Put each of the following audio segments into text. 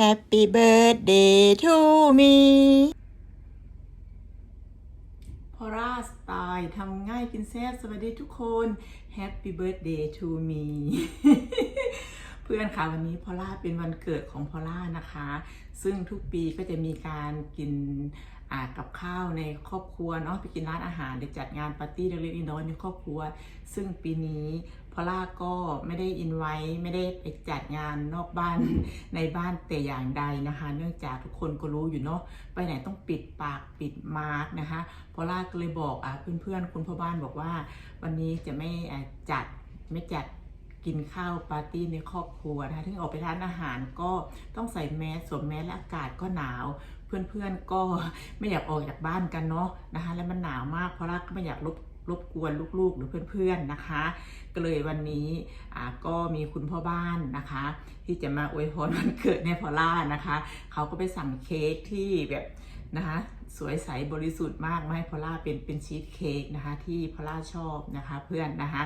Happy birthday to me พอร่าสไตล์ทำง่ายกินแซ่บสวัสดีทุกคน Happy birthday to me เพื่อนค่ะวันนี้พอล่าเป็นวันเกิดของพอล่านะคะ ซึ่งทุกปีก็จะมีการกิน กับข้าวในครอบครัวเนาะไปกินร้านอาหารหรือจัดงานปาร์ตี้เล็กๆน้อยๆในครอบครัว ซึ่งปีนี้พอล่าก็ไม่ได้อินไว้ไม่ได้ไปจัดงานนอกบ้านในบ้านแต่อย่างใดนะคะ เนื่องจากทุกคนก็รู้อยู่เนาะไปไหนต้องปิดปากปิดมาร์กนะคะพอล่าก็เลยบอกอ่าเพื่อนๆคุณพ่อบ้านบอกว่า วันนี้จะไม่อ่าจัดไม่จัด กินข้าวปาร์ตี้ในครอบครัวนะคะที่ออกไปร้านอาหารก็ต้องใส่แมสสวมแมสและอากาศก็หนาว เพื่อนๆก็ไม่อยากออกจากบ้านกันเนาะนะคะแล้วมันหนาวมากเพราะล่าก็ไม่อยากรบรบกวนลูกๆ หรือเพื่อนๆนะคะ ก็เลยวันนี้ก็มีคุณพ่อบ้านนะคะ ที่จะมาอวยพรวันเกิดในพอล่านะคะ เขาก็ไปสั่งเค้กที่แบบ นะคะ สวยใสบริสุทธิ์มากมาให้พอล่าเป็นเป็นชีสเค้กนะคะ ที่พอล่าชอบนะคะเพื่อนนะคะ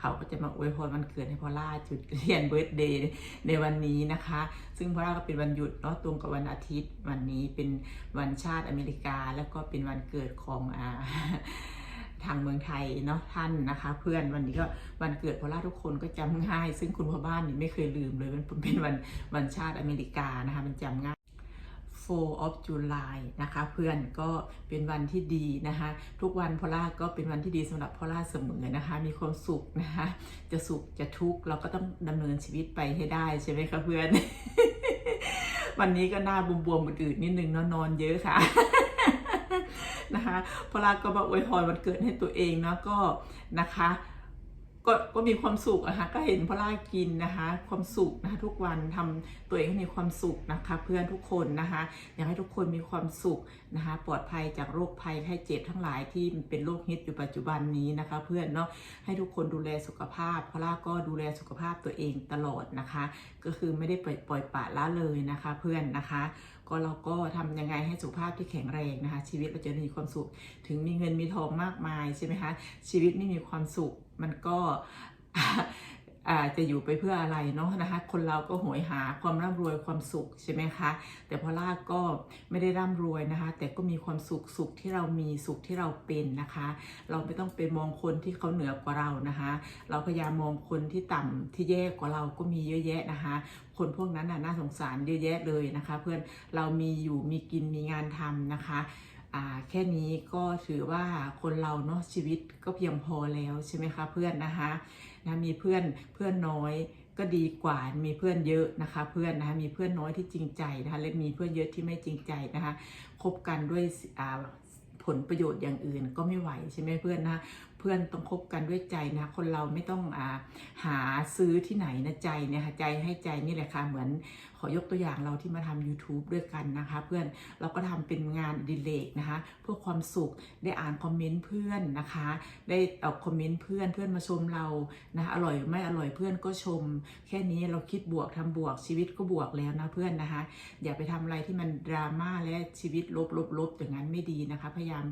เขาก็จะมาอวยพรวันเกิดให้พอล่าจุดเทียนเบิร์ตเดย์ในวันนี้นะคะ ซึ่งพอล่าก็เป็นวันหยุดเนาะตรงกับวันอาทิตย์วันนี้เป็นวันชาติอเมริกา แล้วก็เป็นวันเกิดของอ่าทางเมืองไทยเนาะท่านนะคะ เพื่อนวันนี้ก็วันเกิดพอล่าทุกคนก็จำง่าย ซึ่งคุณพ่อบ้านนี่ไม่เคยลืมเลยมันเป็นวันวันชาติอเมริกานะคะมันจำง่าย 4 of July นะคะเพื่อนก็เป็นวันที่ดีนะคะทุกวันพอล่าก็เป็นวันที่ดีสำหรับพอล่าเสมอนะคะมีความสุขนะคะจะสุขจะทุกข์เราก็ต้องดำเนินชีวิตไปให้ได้ใช่ไหมคะเพื่อน วันนี้ก็หน้าบวมๆอื่นๆนิดนึงเนอะนอนเยอะค่ะนะคะพอล่าก็มาอวยพรวันเกิดให้ตัวเองเนาะก็นะคะ ก็ก็มีความสุขอะคะก็เห็นพอล่ากินนะคะ ความสุขนะคะทุกวันทำตัวเองให้มีความสุขนะคะ เพื่อนทุกคนนะคะอยากให้ทุกคนมีความสุขนะคะ ปลอดภัยจากโรคภัยไข้เจ็บทั้งหลายที่เป็นโรคฮิตอยู่ปัจจุบันนี้นะคะ เพื่อนเนาะให้ทุกคนดูแลสุขภาพพอล่าก็ดูแลสุขภาพตัวเองตลอดนะคะ ก็คือไม่ได้ปล่อยปล่อยปละละเลยนะคะ เพื่อนนะคะก็เราก็ทำยังไงให้สุขภาพที่แข็งแรงนะคะ ชีวิตเราจะมีความสุข ถึงมีเงินมีทองมากมายใช่ไหมคะชีวิตไม่มีความสุข มันก็อาจะอยู่ไปเพื่ออะไรเนาะนะคะ คนเราก็โหยหาความร่ำรวยความสุขใช่ไหมคะ แต่พอล่าก็ไม่ได้ร่ำรวยนะคะ แต่ก็มีความสุขสุขที่เรามีสุขที่เราเป็นนะคะ เราไม่ต้องไปมองคนที่เขาเหนือกว่าเรานะคะ เราพยายามมองคนที่ต่ำที่แย่กว่าเราก็มีเยอะแยะนะคะ คนพวกนั้นน่ะน่าสงสารเยอะแยะเลยนะคะ เพื่อนเรามีอยู่มีกินมีงานทำนะคะ แค่นี้ก็ถือว่าคนเราเนาะชีวิตก็เพียงพอแล้วใช่ไหมคะเพื่อนนะคะนะมีเพื่อนเพื่อนน้อยก็ดีกว่ามีเพื่อนเยอะนะคะเพื่อนนะคะมีเพื่อนน้อยที่จริงใจนะคะและมีเพื่อนเยอะที่ไม่จริงใจนะคะคบกันด้วยผลประโยชน์อย่างอื่นก็ไม่ไหวใช่ไหมเพื่อนนะ เพื่อนต้องคบกันด้วยใจนะ คนเราไม่ต้องอาหาซื้อที่ไหนนะใจเนี่ยค่ะใจให้ใจนี่แหละค่ะเหมือนขอยกตัวอย่างเราที่มาทำ YouTube ด้วยกันนะคะ เพื่อนเราก็ทำเป็นงานดิเลกนะคะเพื่อความสุขได้อ่านคอมเมนต์เพื่อนนะคะ ได้เอาคอมเมนต์เพื่อนเพื่อนมาชมเรานะคะอร่อยไม่อร่อยเพื่อนก็ชม แค่นี้เราคิดบวกทำบวกชีวิตก็บวกแล้วนะเพื่อนนะคะ อย่าไปทำอะไรที่มันดราม่าและชีวิตลบลบลบอย่างนั้นไม่ดีนะคะ พยายาม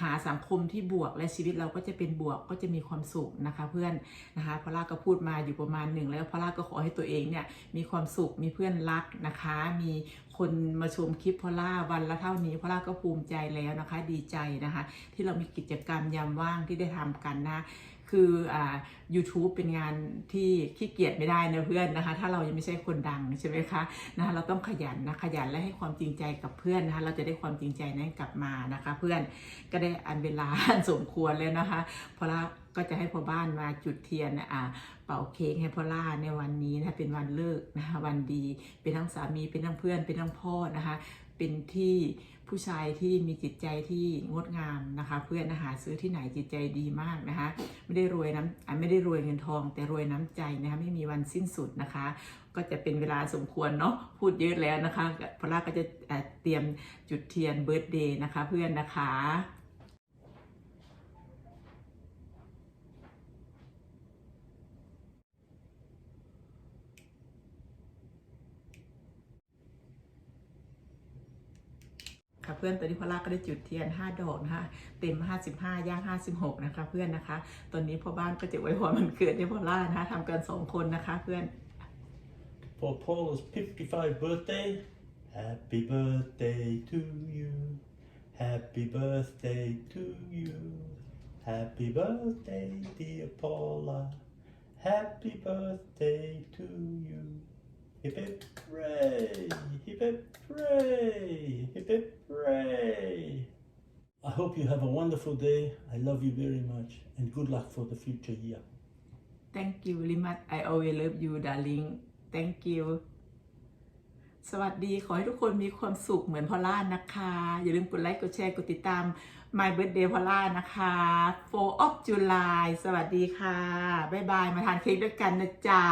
หาสังคมที่บวกและชีวิตเราก็จะเป็นบวกก็จะมีความสุขนะคะ เพื่อนนะคะพอล่าก็พูดมาอยู่ประมาณหนึ่งแล้วพอลล่าก็ขอให้ตัวเองเนี่ยมีความสุขมีเพื่อนรักนะคะ มีคนมาชมคลิปพอล่าวันละเท่านี้พอล่าก็ภูมิใจแล้วนะคะ ดีใจนะคะ ที่เรามีกิจกรรมยามว่างที่ได้ทำกันนะ คืออ่า YouTube เป็นงานที่ขี้เกียจไม่ได้นะเพื่อนนะคะ ถ้าเรายังไม่ใช่คนดังใช่ไหมคะนะคะเราต้องขยันนะขยันและให้ความจริงใจกับเพื่อนนะคะเราจะได้ความจริงใจนั้นกลับมานะคะ เพื่อนก็ได้อันเวลาสมควรแล้วนะคะพอล่าก็จะให้พ่อบ้านมาจุดเทียนอ่าเป่าเค้กให้พ่อล่าในวันนี้นะะเป็นวันเลิกนะคะวันดี เป็นทั้งสามีเป็นทั้งเพื่อนเป็นทั้งพ่อนะคะ เป็นที่ ผู้ชายที่มีจิตใจที่งดงามนะคะ เพื่อนอาหารซื้อที่ไหนจิตใจดีมากนะคะ ไม่ได้รวยน้ำไม่ได้รวยเงินทอง แต่รวยน้ำใจนะคะไม่มีวันสิ้นสุดนะคะ ก็จะเป็นเวลาสมควรเนาะพูดเยอะแล้วนะคะพอล่าก็จะอะเตรียมจุดเทียนเบิร์ตเดย์นะคะ เพื่อนนะคะ เพื่อนตอนนี้พอล่าก็ได้จุดเทียน 5 ดอกนะคะเต็ม 55ย่าง56 นะคะ เพื่อนนะคะ ตอนนี้พ่อบ้านก็จะไว้พรมันเกิดให้พอล่านะคะทำกัน2คนนะคะเพื่อน for Paul's 55 birthday. Happy birthday to you. Happy birthday to you. Happy birthday, dear Paula. Happy birthday to you. Hip hip hooray! Hip hip hooray! Hip hip you have a wonderful day. I love you very much and good luck for the future year. Thank you very much I always love you darling Thank you สวัสดี ขอให้ทุกคนมีความสุขเหมือนพอลล่านะคะ อย่าลืมกดไลค์ กดแชร์ กดติดตาม My Birthday พอลล่านะคะ 4 of July สวัสดีค่ะ บ๊ายบาย มาทานเค้กด้วยกันนะจ๊ะ